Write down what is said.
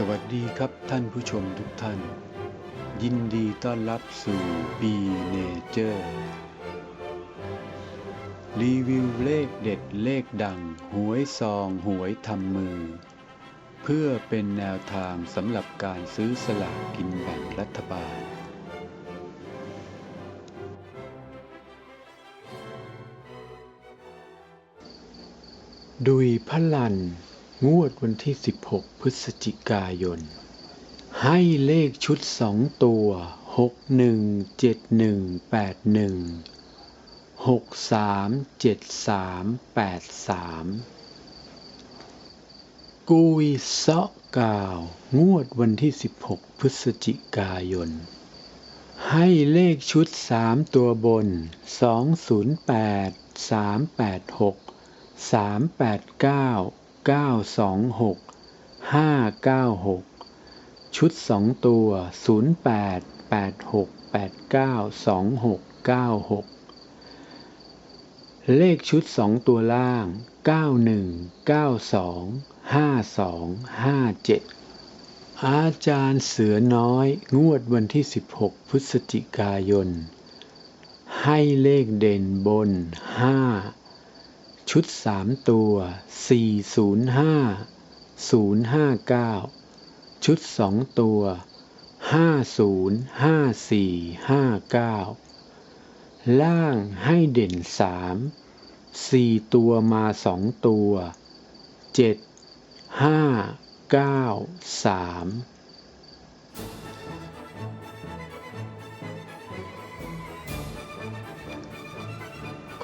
สวัสดีครับท่านผู้ชมทุกท่าน ยินดีต้อนรับสู่ปีเนเจอร์รีวิวเลขเด็ดเลขดัง หวยซองหวยทำมือ เพื่อเป็นแนวทางสำหรับการซื้อสลากกินแบ่งรัฐบาล ดุยพลัน งวดวันที่ 16 พฤศจิกายน ให้เลขชุดสองตัว 6 1 7 1 8 1 6 3 7 3 8 3 กุยเซาะกาว งวดวันที่ 16 พฤศจิกายน ให้เลขชุด 3 ตัวบน 208 386 389 3 8 9 9 2 6 5 9 6ชุด2ตัว0 8 8 6 8 9 2 6 9 6เลขชุด2ตัวล่าง91 92 52 57อาจารย์เสือน้อยงวดวันที่ 16 พฤศจิกายน ให้เลขเด่นบน 5 ชุด3ตัว 405 059 ชุด2ตัว 50 54 59 ล่างให้เด่น3 4ตัวมา2ตัว 7 5 9 3